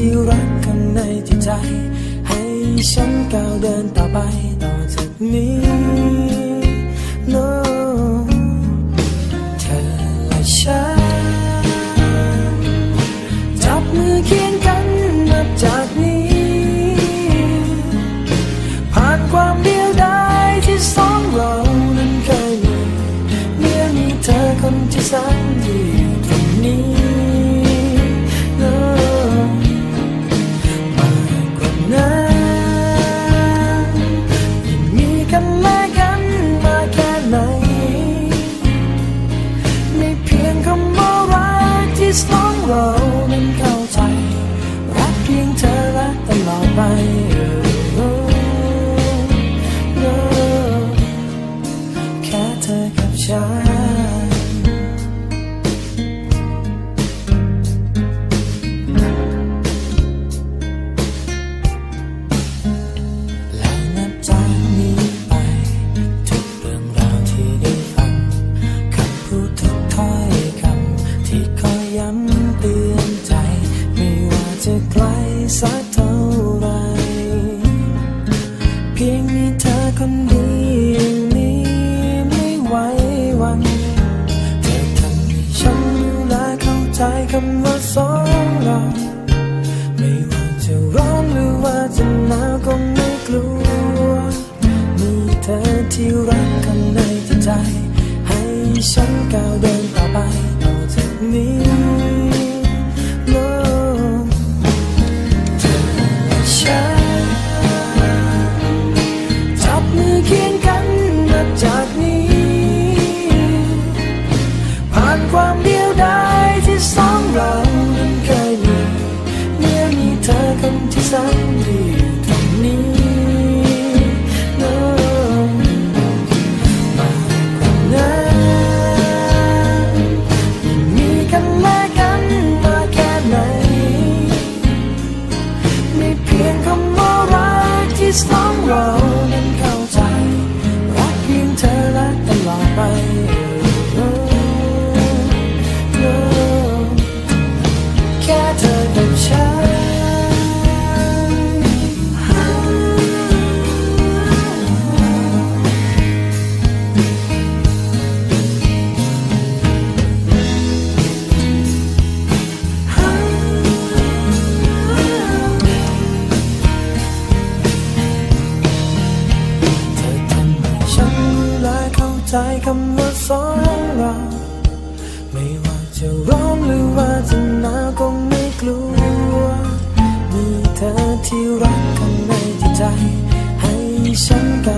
ที่รักข้างในจิตใจ ให้ฉันก้าวเดินต่อไปต่อจากนี้ พียงมีเธอคนเดียวนี้ไม่ไหวหวันเธอทำให้ฉันรู้และเข้าใจคำว่าสองเราไม่ว่าจะร้อนหรือว่าจะหนาวก็ไม่กลัว มีเธอที่รักกันในใจ ให้ฉันก้าวเดิน ใจคำว่าสองเรา ไม่ว่าจะร้อนหรือว่าจะหนาวก็ไม่กลัว มีเธอที่รักข้างในจิตใจ ให้ฉันก้า